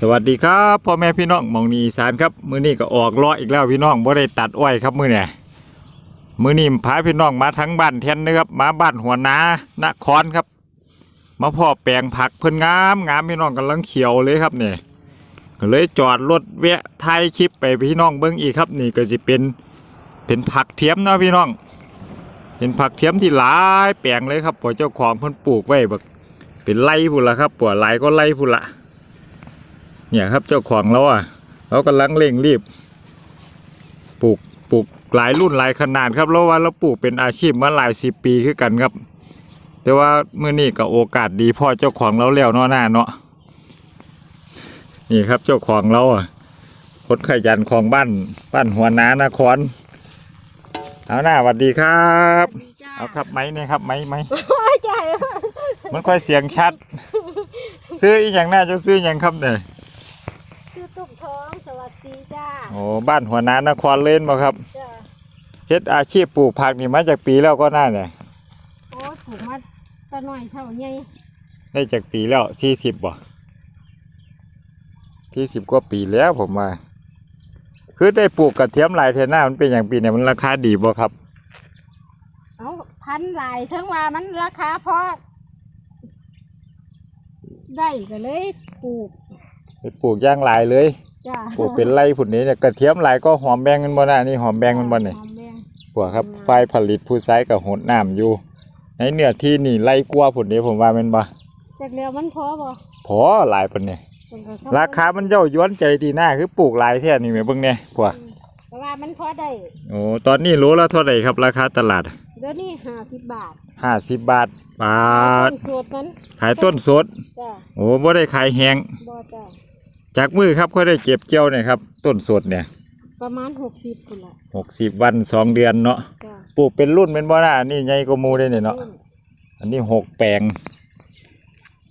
สวัสดีครับพ่อแม่พี่น้องมองนีอีสานครับ มือนี้ก็ออกลาะอีกแล้วพี่น้องบ่ได้ตัดอ้อยครับมือเนี่ยมือนี้พาพี่น้องมาทั้งบ้านแทนนะครับมาบ้านหัวนานครครับมาพ่อแปลงผักเพิ่นงามงามพี่น้องกำลังเขียวเลยครับเนี่ยก็เลยจอดรถแวะถ่ายคลิปไปพี่น้องเบิ่งอีกครับ นี่ก็สิเป็นเป็นผักเทียมเนาะพี่น้อง เป็นผักเทียมที่หลายแปลงเลยครับพอเจ้าของเพิ่นปลูกไว้แบบเป็นไร่พุ่นละครับปวดหลายก็ไร่พุ่นละ เนี่ยครับเจ้าของเราอะเรากำลังเร่งรีบปลูกปลูกหลายรุ่นหลายขนาดครับแล้วว่าเราปลูกเป็นอาชีพมาหลายสิบปีคือกันครับ แต่ว่าเมื่อนี้ก็โอกาสดีพ่อเจ้าของเราแล้วเนาะหน้าเนาะนี่ครับเจ้าของเราอะคนขยันของบ้านบ้านหัวน้านครเอาหน้าสวัสดีครับจ้าเอาครับไม้เนี่ยครับไม้ไม้จ้ามันค่อยเสียงชัด ซื้ออีกอย่างน่าจะซื้ออย่างครับเนี่ยชื่อตุ้มท้ องสวัสดีจ้าโอ้บ้านหัวหนานครเล่นบ่ครับจ้าเฮ็ดอาชีพปลูกผักนี่มาจากปีแล้วก็น่าเนี่ยโอ้ถูกมาตะหน่อยเท่าไงได้จากปีแล้วสี่สิบบ่ที่สิบกว่าปีแล้วผมว่าคือได้ปลูกกระเทียมหลายเทน่ามันเป็นอย่างปีเนี่ยมันราคาดีบ่ครับเอาพันหลายทั้งว่ามันราคาพอได้ก็เลยปลูกไปปลูกอย่างหลายเลย จ้าปลูกเป็นไร่ผุนนี้เนี่ยกระเทียมหลายก็หอมแบงกันบ่น่ะนี่หอมแบงมันบ่เนี่ยหอมแดงปลูกครับไฟผลิตผู้ใช้กับหดน้ำอยู่ ในเนื้อที่นี่ไร่กว่าผุนนี้ผมว่าแมันบ่จากเดียวมันพอบ่พอหลายปานเนี่ยเพิ่นก็เขราคามันเย้ายวนใจดีหน้าคือปลูกหลายแท้นี่แม่เบิ่งเนี่ยพวกแต่ว่ามันพอได้โอ้ตอนนี้โลละเท่าไหร่ครับราคาตลาดเดี๋ยวนี้ห้าสิบบาทห้าสิบบาทบาทต้นสูตรมันขายต้นสดจ้าโอ้บ่ได้ขายแห้งบ่จ้า จากมือครับค่อยได้เก็บเกี่ยวเนี่ยครับ ต้นสดเนี่ย ประมาณหกสิบคนละหกสิบวันสองเดือนเนาะจ้าปลูกเป็นรุ่นเป็นบ่น่าอันนี้ใหญ่กว่าหมูได้เนี่ยเนาะ อันนี้หกแปลง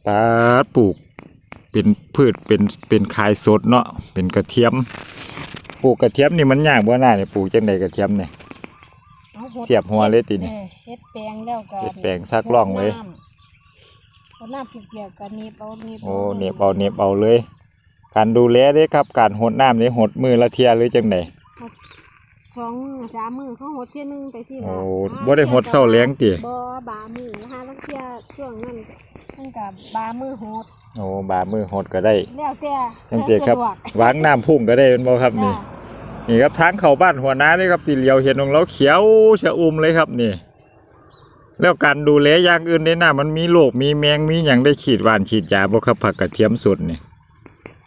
ตาดปลูกเป็นพืชเป็นเป็นขายสดเนาะเป็นกระเทียม ปลูกกระเทียมนี่มันยากบ่น่าเนี่ยปลูกจังไดกระเทียมเนี่ย อาหดเสียบหัวเลยตินี่ ออเฮ็ดแปลงแล้วก็เฮ็ดแปลงซักล่องเลย เอาน้ำเปียกๆกันนี่เอานี่โอ้เน็บเอาเน็บเอาเลย การดูแลเด้ครับ การหดน้ำนี่หดมือละเทียหรือจังไดสองสามมือเขาหดเที่ยหนึงไปสิโอ้ล่ะบ่ได้หดเศร้าแรงติบ่บามือนะคะลังเที่ยช่วงนั้นนั่นกับบามือหดโอ้บามือหดก็ได้แล้วแต่จังซี่ครับสะดวกวางน้ำพุ่งก็ได้เป็นบ่ครับจ้านี่นี่ครับทางเข้าบ้านหัวนานี่ครับสีเหลียวเห็นของเราเขียวชะอุ่มเลยครับนี่ แล้วการดูแลอย่างอื่นในหน้ามันมีโรคมีแมงมีหยังได้ฉีดหวานฉีดยาบ่ครับผักกระเทียมสดนี่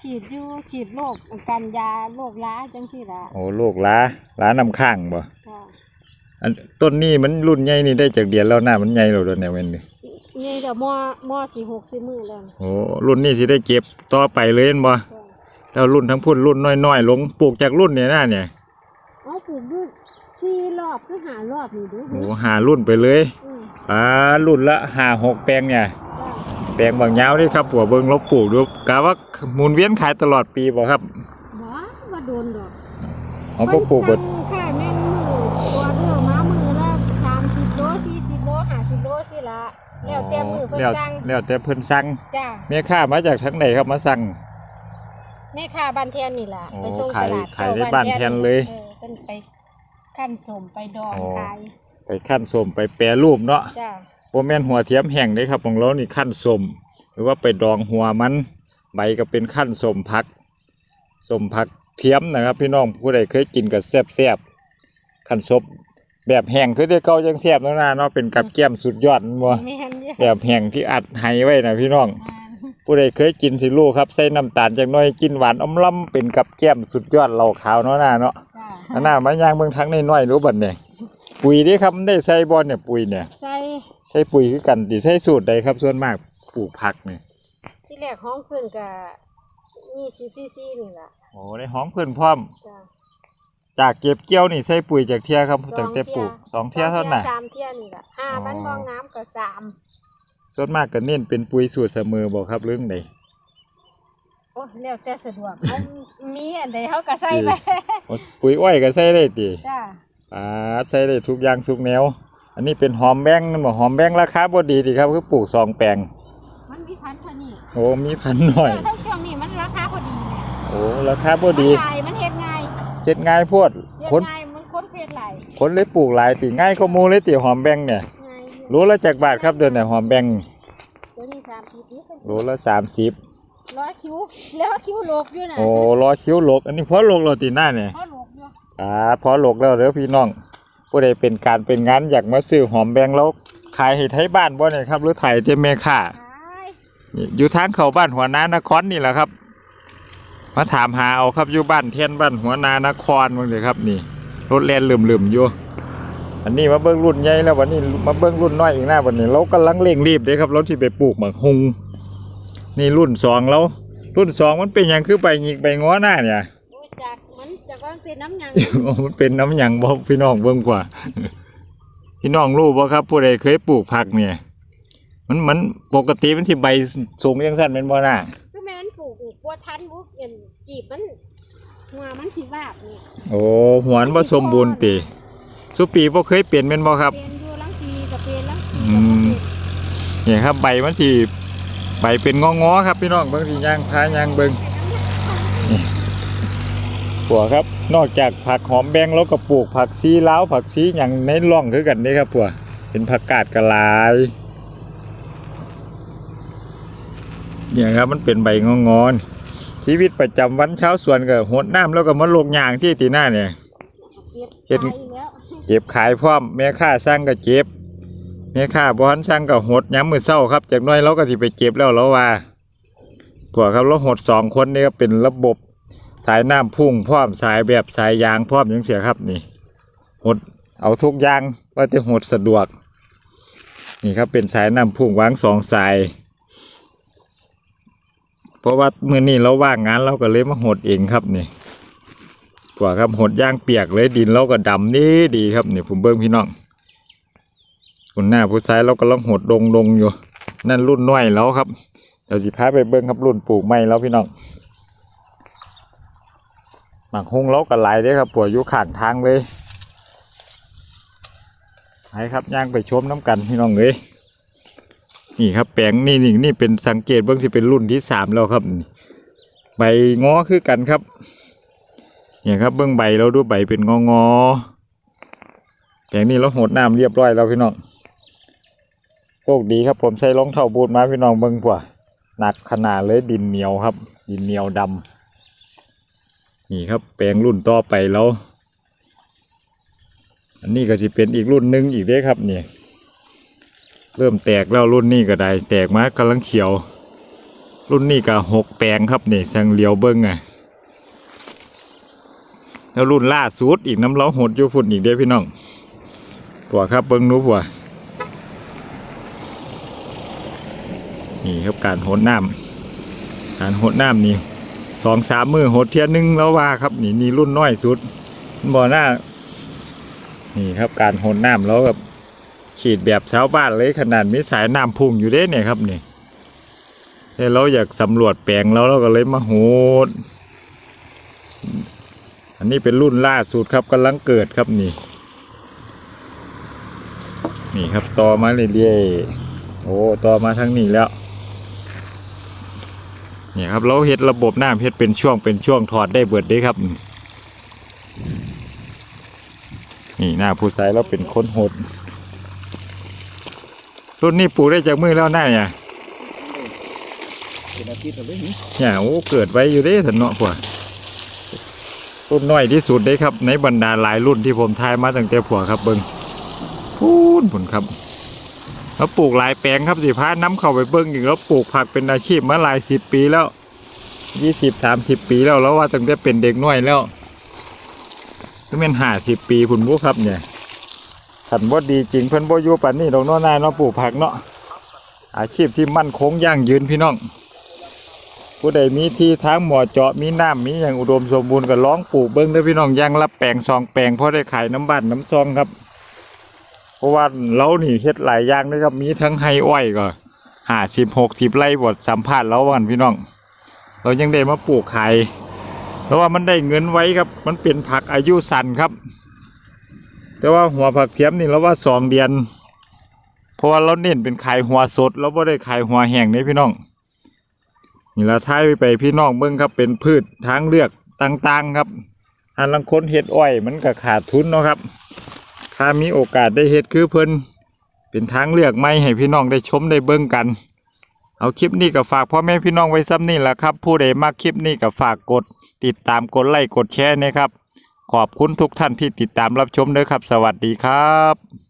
ฉีดอยู่ฉีดโรคกันยาโรคล้าจังซี่ล่ะโอ้โรคล้าล้าน้ำข้างบ่ค่ะอันต้นนี้มันรุ่นใหญ่นี่ได้จากเดือนแล้วหน้ามันใหญ่แล้วเด้อเนี่ยเว้นนี่นี่เดี๋ยวมอมอสี่หกสี่มือแล้วโอ้รุ่นนี้สิได้เก็บต่อไปเลยเห็นบ่จ้ะแล้วรุ่นทั้งพุ่นรุ่นน้อยๆลงปลูกจากรุ่นเนี่ยนะเนี่ยเอาปลูกด้วยสี่รอบคือหารอบนี่ดูโอ้หารุ่นไปเลยอืมอ่ารุ่นละหาหกแปลงเนี่ยจ้า แปลงบางยาวนี่ครับผัวเบิงเราปลูกดูกะว่าหมุนเวียนขายตลอดปีบ่ครับบ่ว่าโดนดอกเอาพวกปลูกเบิเบิดค่าแม่นมือตัวเรือมามือละสามสิบโลสี่สิบโลห้าสิบโลสิละแล้วแต่มือเพิ่นแล้วสั่งแล้วแต่เพิ่นสั่งจ้าแม่ค้ามาจากทางไหนครับมาสั่งแม่ค้าบ้านแทนนี่ล่ะโอ้ไปส่งขาตยลาดขายเจ้ในบ้านแทนเลยออเพิ่นไปขั้นสมไปดองโอ้ขายไปขั้นสมไปแปรรูปเนาะจ้า บ่แม่นหัวเทียมแห้งเด้ครับของเรานี่ขั้นสมหรือว่าไปดองหัวมันใบก็เป็นขั้นสมพักสมพักเทียมนะครับ พี่น้องผู้ใดเคยกินก็แซ่บๆขั้นสมแบบแห้งคือได้เก่าจังแซ่บเนาะนะเนาะเป็นกับแก้มสุดยอดแม่นบ่แม่นอยู่แบบแห้งที่อัดไห้ไว้นะพี่น้องอ่าผู้ใดเคยกินสิรู้ครับใส่น้ำตาลจังน้อยกินหวานอมล้ำเป็นกับแก้มสุดยอดเหล่าขาวเนาะหน้าเนาะจ้าอันหน้ามาย่างเบิ่งทั้งน้อยๆรู้บัดเนี่ยปุ๋ยเด้ครับมันได้ใส่บอลเนี่ยปุ๋ยเนี่ยใส่ใช้ปุ๋ยคือกันติใช้สูตรใดครับ ส่วนมากปลูกผักเนี่ยที่แรกห้องขึ้นกับยี่สิบซีซีนี่ล่ะโอ้ได้หอมเพิ่นพร้อม จ้าจากเก็บเกี่ยวนี่ใส่ปุ๋ยจากเที่ยครับตั้งแต่ปลูกสองเที่ยเท่านั้นน่ะสามเที่ยนี่ล่ะห้าอ๋อ มันบองงามก็สามส่วนมากก็เน้นเป็นปุ๋ยสูตรเสมอบ่ครับเรื่องใด โอ้แล้วแต่สะดวกเขามีอันใดเขาก็ใส่ไปโอ้ปุ๋ยอ้อยก็ใส่ได้ติจ้า อ่าใส่ได้ทุกอย่างทุกแนว อันนี้เป็นหอมแบงนั่นบ่หอมแบงราคาบ่ดีดีครับคือปลูกสองแปลงมันมีพันเท่านี้โอ้มีพันหน่อยแต่ถ้าช่วงนี้มันราคาพอดีโอ้ราคาบ่ดีหลายมันเฮ็ดง่ายเฮ็ดง่ายโพดเฮ็ดคนง่ายมันคนเฮ็ดหลายคนเลยปลูกหลายติง่ายก็มูเลยติหอมแบงเนี่ยง่ายอยู่โลละจักบาทครับเดือนเนี่ยหอมแบงตัวนี้30นี่เป็นโลละสามสิบร้อยคิ้วแล้วคิ้วโลกอยู่น่ะโอ้รอคิ้วลกอันนี้พอลกเราตีหน้าเนี่ยเขาโลกอยู่อ่าพอลกแล้วเด้อพี่น้อง ผู้ใดเป็นการเป็นงานอยากมาซื้อหอมแบงแล้วขายให้ไทยบ้านบ่เนี่ยครับ หรือไทยเจ้าแม่ค่าขายนี่อยู่ทางเข้าบ้านหัวหน้านครนี่แหละครับ มาถามหาเอาครับอยู่บ้านเทียนบ้านหัวหนานครมึงเลยครับนี่รถแลนลืมๆอยู่อันนี้มาเบิ้งรุ่นใหญ่แล้ววันนี้มาเบิ้งรุ่นน้อยอีกหน้าวันนี้เรากำลังเร่งรีบเด้ครับเราที่ไปปลูกหมากฮุงนี่รุ่นสองแล้วรุ่นสองมันเป็นหยังคือใบหยิกใบง้อหน้าเนี่ยโอ้ยจาก มันจากว่ามันเป็นน้ำหยังมันเป็นน้ำหยังบอกพี่น้องเบิ่งกว่า พี่น้องรู้บ่ครับ ผู้ใดเคยปลูกผักเนี่ย มันมันปกติมันที่ใบสูงยังสั้นเป็นบ่น่ะคือแม่มันปลูกบัวทันบุกเอ็นจีบมันหัวมันสิวาบนี่โอ้หวนบ่สมบูรณ์ติสุปีบ่เคยเปลี่ยนเป็นบ่ครับเป็นอยู่ลังปีกับเป็นลังปีอืกับมบ่เป็นเนี่ยครับ ใบมันสิใบเป็นงอๆครับพี่น้องเบิ่งสิย่างพาย่างเบิ่งนี่ผัวครับ นอกจากผักหอมแบงแล้วก็ปลูกผักซีลาวผักซีหยังในร่องคือกันเด้ครับผัวเป็นผักกาดกะหลายเนี่ยครับมันเป็นใบงองอนชีวิตประจำวันเช้าสวนก็หดน้ำแล้วก็มาลงยางที่ตีหน้าเนี่ยเฮ็เก็ดบขายอีกแล้วเก็บขายพร้อมแม่ค้าสร้างก็เก็บแม่ค้าบ่ทันสร้างก็หดย้ำมือเศร้าครับ จากหน้อยเราก็สิไปเก็บแล้วแล้วว่าพวกครับเราหดสองคนนี่ก็เป็นระบบ สายน้ำพุ่งพร้อมสายแบบสายยางพร้อมอย่างเสียครับนี่หดเอาทุกอย่างว่าจะหดสะดวก นี่ครับเป็นสายน้ำพุ่งวางสองสาย เพราะว่ามื้อนี้เราว่างงานเราก็เลยมาหดเองครับนี่กว่าครับหดย่างเปียกเลยดินเราก็ดำนี่ดีครับนี่ผมเบิ้งพี่น้องคนหน้าผู้ชายเราก็ลังหดดงดงอยู่ นั่นรุ่นน้อยแล้วครับเดี๋ยวสิพาไปเบิ้งครับรุ่นปลูกไม้แล้วพี่น้อง หมักฮุงเราก็หลายเด้ครับปัวอยู่ข้างทางเลยไปครับย่างไปชมน้ำกันพี่น้องเอ้ยนี่ครับแปลงนี่นี่นี่เป็นสังเกตเบิ้งที่เป็นรุ่นที่สามแล้วครับใบง้อคือกันครับเนี่ยครับเบื้องใบเราดูใบเป็นงองอๆอย่างนี้เราหดน้ำเรียบร้อยแล้วพี่น้องโชคดีครับผมใช้รองเท้าบูทมาพี่น้องเบิ้งกว่าหนักขนาดเลยดินเหนียวครับ ดินเหนียวดำ นี่ครับแปลงรุ่นต่อไปแล้ว อันนี้ก็จะเป็นอีกรุ่นหนึ่งอีกเด้ครับนี่เริ่มแตกแล้วรุ่นนี้ก็ได้ แตกมากำลังเขียว รุ่นนี้ก็หกแปลงครับนี่สังเหลียวเบิ้งไงแล้วรุ่นล่าสุดอีกน้ำเล้าหดอยู่ฝุ่นอีกเด้พี่น้องผัวครับเบิ้งนูผัวนี่ครับการหดน้ำการหดน้ำนี่ สองสามมือหดเทียนหนึงแล้วว่าครับ นี่นี่รุ่นน้อยสุดบ่อหน้า นี่ครับการหดน้ำแล้วแบบขีดแบบชาวบ้านเลยขนาดมีสายน้ำพุ่งอยู่เด้เนี่ยครับนี่แต่เราอยากสำรวจแปลงแล้วเราก็เลยมาโหด อันนี้เป็นรุ่นล่าสุดครับกำลังเกิดครับนี่ นี่ครับต่อมาเรื่อยๆโอ้ต่อมาทั้งนี้แล้ว ครับเราเฮ็ดระบบน้ำเฮ็ดเป็นช่วงเป็นช่วงถอดได้เบิดด้ครับ นี่หน้าผู้ชายเราเป็นคนโหดรุ่นนี้ปลูกได้จากมือแล้วหน้าเนี่ยเป็นอาทิตย์เลยนี่เนี่ยโอ้เกิดไว้อยู่เด้สันเนาะพวกรุ่นน้อยที่สุดได้ครับ ในบรรดาหลายรุ่นที่ผมทายมาตั้งแต่ผัวครับเบิงพูนผลครับแล้วปลูกหลายแปลงครับสิพาน้ำเข้าไปเบิ้งอีกแล้วปลูกผักเป็นอาชีพมาหลายสิบปีแล้ว ยี่สิบสามสิบปีแล้วแล้วว่าตั้งแต่เป็นเด็กน้อยแล้วก็เป็นห้าสิบปีคุณผู้ครับเนี่ยขันบ่ดีจริงเพิ่นบ่อยู่ปันนี่ดอกเน้อนายเนาะปลูกผักเนาะอาชีพที่มั่นคงยั่งยืนพี่น้อง ผู้ใดมีที่ทางหมอเจาะมีน้ำมีอย่างอุดมสมบูรณ์ก็ร้องปลูกเบิ้งเด้อพี่น้องยังรับแปลงซองแปลงเพราะได้ขายน้ำบ้านน้ำซองครับ เพราะว่าเราหนีเฮ็ดหลายอย่างนะครับมีทั้งไฮอ้อยก็ห้าสิบหกสิบไร่บดสัมภาษณ์แล้ววันพี่น้อง เรายังได้มาปลูกไขายเพราะว่ามันได้เงินไว้ครับ มันเป็นผักอายุสั้นครับ แต่ว่าหัวผักเทียมนี่เราว่าสองเดือนเพราะว่าเราเน้นเป็นไขายหัวสดเราไม่ได้ไขายหัวแห้งนี่พี่น้องนี่ละท้ายไปพี่น้องเบิ่งครับเป็นพืชทางเลือกต่างๆครับอันลังคนเฮ็ดอ้อยมันก็ขาดทุนเนาะครับ ถ้ามีโอกาสได้เฮ็ดคือเพิ่นเป็นทางเลือกใหม่ให้พี่น้องได้ชมได้เบิ่งกัน เอาคลิปนี้ก็ฝากพ่อแม่พี่น้องไว้ซ้ำนี่แหละครับ ผู้ใดมากคลิปนี้ก็ฝากกด ติดตามกดไลค์กดแชร์นะครับ ขอบคุณทุกท่านที่ติดตามรับชมด้วยครับ สวัสดีครับ